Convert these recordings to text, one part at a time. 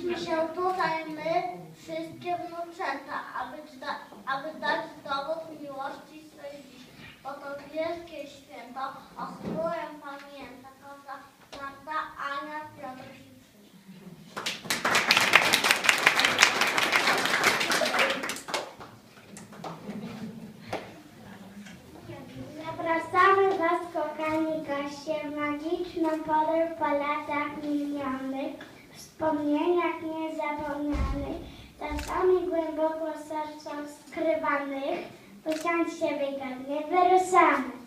zebraliśmy się tutaj my, wszystkie wnuczęta, aby, da- aby dać dowód miłości swej dziś. Bo to wielkie święto, o którym pamięta każda Marta, Ania, Piotr i. Zapraszamy Was, kochani goście, w magiczną podróż po latach minionych, wspomnieniach niezapomnianych, czasami głęboko w sercach skrywanych. Usiądźcie wygodnie, wyruszamy.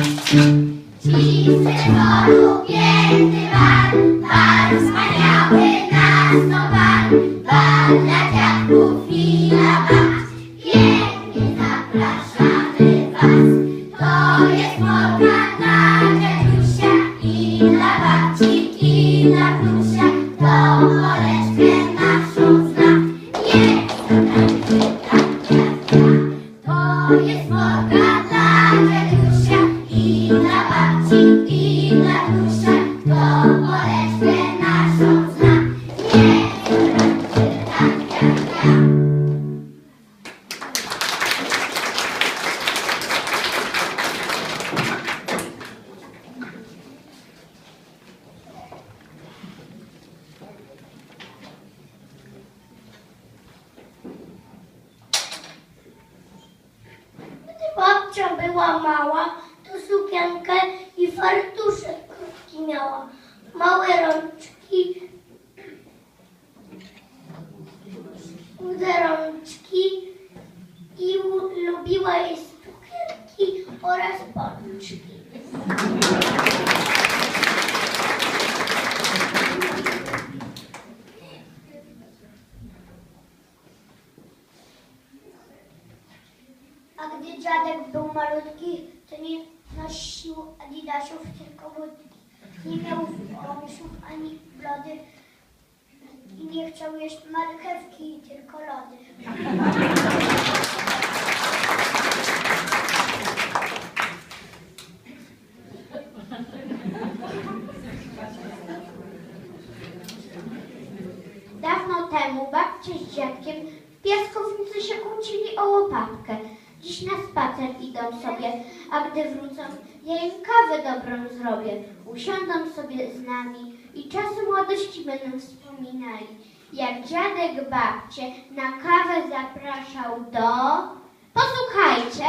Cisy polu piękny bal, bal wspaniały nas to bal dla dziadków i dla babć. Pięknie was, to jest polka dla dziadusia i dla i dla to tak dla dziadusia i i dla wnusia, to poleczkę naszą tańczy tak babcia była mała, sukienkę i fartuszek krótki miała. Małe rączki, chude rączki i lubiła jej cukierki oraz pączki. A gdy dziadek był malutki, to nie nosił adidasów, tylko budki. Nie miał oczów ani blody i nie chciał jeść marchewki, tylko lody. Dawno temu babcia z dziadkiem w piaskownicy się kłócili o łopatkę. Dziś na spacer idą sobie, a gdy wrócą, ja im kawę dobrą zrobię. Usiądą sobie z nami i czasy młodości będą wspominali. Jak dziadek babcie na kawę zapraszał do... Posłuchajcie!